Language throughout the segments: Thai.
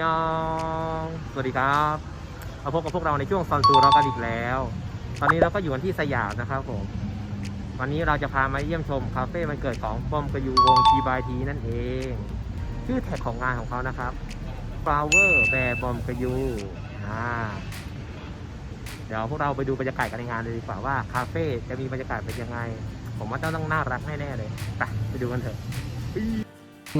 ยองสวัสดีครับมาพบกับพวกเราในช่วงซอนซูเรากันอีกแล้ว ตอนนี้เราก็อยู่กันที่สยามนะครับผม วันนี้เราจะพามาเยี่ยมชมคาเฟ่วันเกิดของบอมกระยูวงทีบายทีนั่นเอง ชื่อแท็กของงานของเขานะครับ flower bear บอมกระยูอ่าเดี๋ยวพวกเราไปดูบรรยากาศกันในงานเลยดีกว่าว่าคาเฟ่จะมีบรรยากาศเป็นยังไง ผมว่าต้องน่ารักแน่ๆเลยไปไปดูกันเถอะ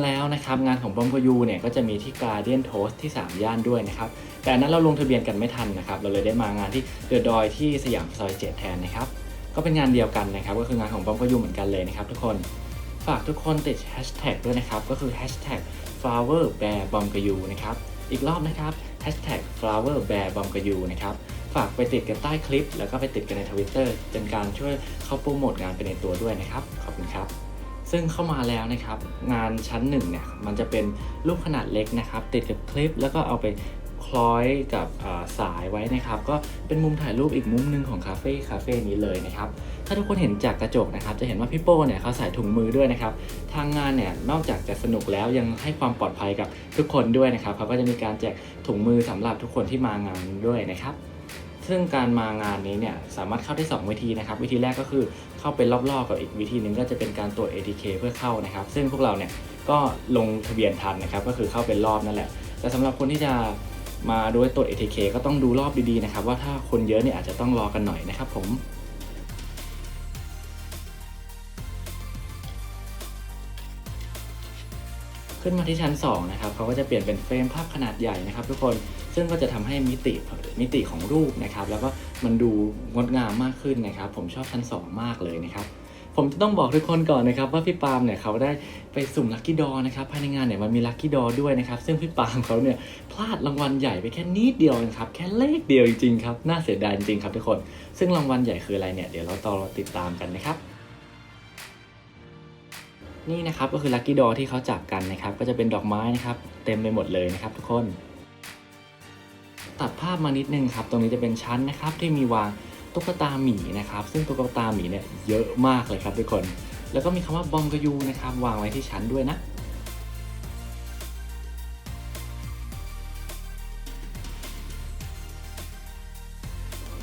แล้วนะครับงานของบอมกยูเนี่ยก็จะมีที่ Guardian Toast ที่ 3 ย่านด้วยนะครับ แต่นั้นเราลงทะเบียนกันไม่ทันนะครับ เราเลยได้มางานที่เดอะดอยที่สยามซอยเจ็ดแทนนะครับ ก็เป็นงานเดียวกันนะครับ ก็คืองานของบอมกยูเหมือนกันเลยนะครับทุกคนฝากทุกคนติดแฮชแท็กด้วยนะครับ ก็คือ hashtag flower bear b o m g u นะครับ อีกรอบนะครับ hashtag flower bear b o m g u นะครับ ฝากไปติดกันใต้คลิป แล้วก็ไปติดกันในทวิตเตอร์เป็นการช่วยเข้าโปรโมทงานไปในตัวด้วยนะครับ ขอบคุณครับ ซึ่งเข้ามาแล้วนะครับ งานชั้นหนึ่งเนี่ยมันจะเป็นรูปขนาดเล็กนะครับ ติดกับคลิปแล้วก็เอาไปคล้อยกับสายไว้นะครับ ก็เป็นมุมถ่ายรูปอีกมุมหนึ่งของคาเฟ่คาเฟ่นี้เลยนะครับ ถ้าทุกคนเห็นจากกระจกนะครับ จะเห็นว่าพี่โป้เนี่ยเขาใส่ถุงมือด้วยนะครับ ทางงานเนี่ยนอกจากจะสนุกแล้วยังให้ความปลอดภัยกับทุกคนด้วยนะครับเขาก็จะมีการแจกถุงมือสำหรับทุกคนที่มางานด้วยนะครับ ซึ่งการมางานนี้เนี่ยสามารถเข้าได้ 2 วิธีนะครับ วิธีแรกก็คือเข้าไปรอบๆกับอีกวิธีหนึ่งก็จะเป็นการตรวจ ATK เพื่อเข้านะครับ ซึ่งพวกเราเนี่ยก็ลงทะเบียนทันนะครับ ก็คือเข้าเป็นรอบนั่นแหละ แต่สำหรับคนที่จะมาด้วยตรวจ ATK ก็ต้องดูรอบดีๆนะครับ ว่าถ้าคนเยอะเนี่ยอาจจะต้องรอกันหน่อยนะครับผม ขึ้นมาที่ชั้น 2 นะครับเขาก็จะเปลี่ยนเป็นเฟรมภาพขนาดใหญ่นะครับ ทุกคนซึ่งก็จะทำให้มิติมิติของรูปนะครับ แล้วก็มันดูงดงามมากขึ้นนะครับ ผมชอบชั้น 2 มากเลยนะครับผมจะต้องบอกทุกคนก่อนนะครับว่าพี่ปาล์มเนี่ยเขาได้ไปสุ่มลัคกี้ดอนะครับภายในงานเนี่ยมันมีลัคกี้ดอด้วยนะครับ ซึ่งพี่ปาล์มเขาเนี่ยพลาดรางวัลใหญ่ไปแค่นิดเดียวนะครับ แค่เลขเดียวจริงๆครับ น่าเสียดายจริงๆครับทุกคน ซึ่งรางวัลใหญ่คืออะไรเนี่ยเดี๋ยวเราต่อติดตามกันนะครับ นี่นะครับก็คือลัคกี้ดอที่เขาจับกันนะครับ ก็จะเป็นดอกไม้นะครับ เต็มไปหมดเลยนะครับทุกคน ตัดภาพมานิดนึงครับ ตรงนี้จะเป็นชั้นนะครับที่มีวางตุ๊กตาหมีนะครับ ซึ่งตุ๊กตาหมีเนี่ยเยอะมากเลยครับทุกคน แล้วก็มีคำว่าบอมกยูนะครับ วางไว้ที่ชั้นด้วยนะ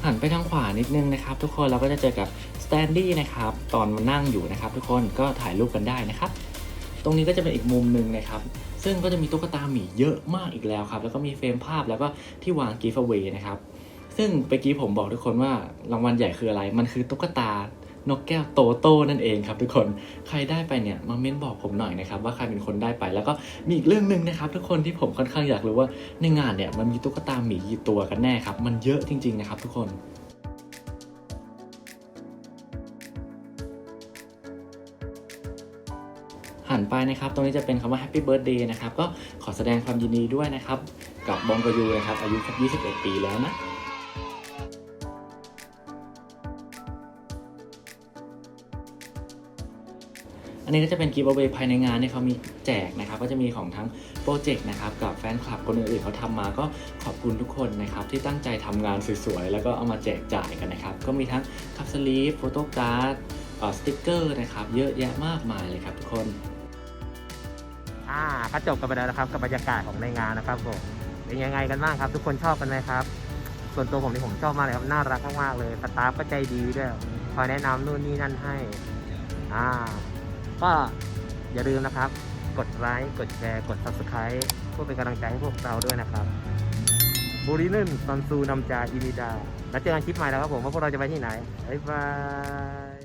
หันไปทางขวานิดนึงนะครับ ทุกคนเราก็จะเจอกับสแตนดี้นะครับ ตอนมานั่งอยู่นะครับ ทุกคนก็ถ่ายรูปกันได้นะครับ ตรงนี้ก็จะเป็นอีกมุมหนึ่งนะครับ ซึ่งก็จะมีตุ๊กตาหมีเยอะมากอีกแล้วครับ แล้วก็มีเฟรมภาพแล้วก็ที่วางกีฟเวย์นะครับ ซึ่งเมื่อกี้ผมบอกทุกคนว่ารางวัลใหญ่คืออะไร มันคือตุ๊กตา นกแก้วโตโต้นั่นเองครับ ทุกคนใครได้ไปเนี่ยมาเม้นบอกผมหน่อยนะครับว่าใครเป็นคนได้ไปแล้วก็มีอีกเรื่องหนึ่งนะครับ ทุกคนที่ผมค่อนข้างอยากรู้ว่าในงานเนี่ยมันมีตุ๊กตาหมีกี่ตัวกันแน่ครับ มันเยอะจริง ๆ นะครับ ทุกคนหันไปนะครับ ตรงนี้จะเป็นคำว่า Happy Birthday นะครับ ก็ขอแสดงความยินดีด้วยนะครับ กับบองกยูนะครับ อายุครบ21 ปีแล้วนะ อันนี้ก็จะเป็นกีบเวภายในงานเนี่ยเขามีแจกนะครับ ก็จะมีของทั้งโปรเจกต์นะครับกับแฟนคลับคนอื่นๆเขาทำมาก็ขอบคุณทุกคนนะครับที่ตั้งใจทำงานสวยๆ แล้วก็เอามาแจกจ่ายกันนะครับ ก็มีทั้งคัพสลีฟโฟโต้การ์ดสติ๊กเกอร์นะครับเยอะแยะมากมายเลยครับทุกคนอ่าก็จบกันไปแล้วนะครับกับบรรยากาศของในงานนะครับผมเป็นยังไงกันบ้างครับ ทุกคนชอบกันไหมครับ ส่วนตัวผมนี่ผมชอบมากเลยครับน่ารักมากๆเลยสตาฟก็ใจดีด้วยคอยแนะนำนู่นนี่นั่นให้อ่า ก็อย่าลืมนะครับ กดไลค์กดแชร์ กด subscribe เพื่อเป็นกำลังใจให้พวกเราด้วยนะครับบูรินึนซอนซูนำจาอินิดา แล้วเจอกันคลิปใหม่แล้วครับผมว่าพวกเราจะไปที่ไหนบ๊ายบาย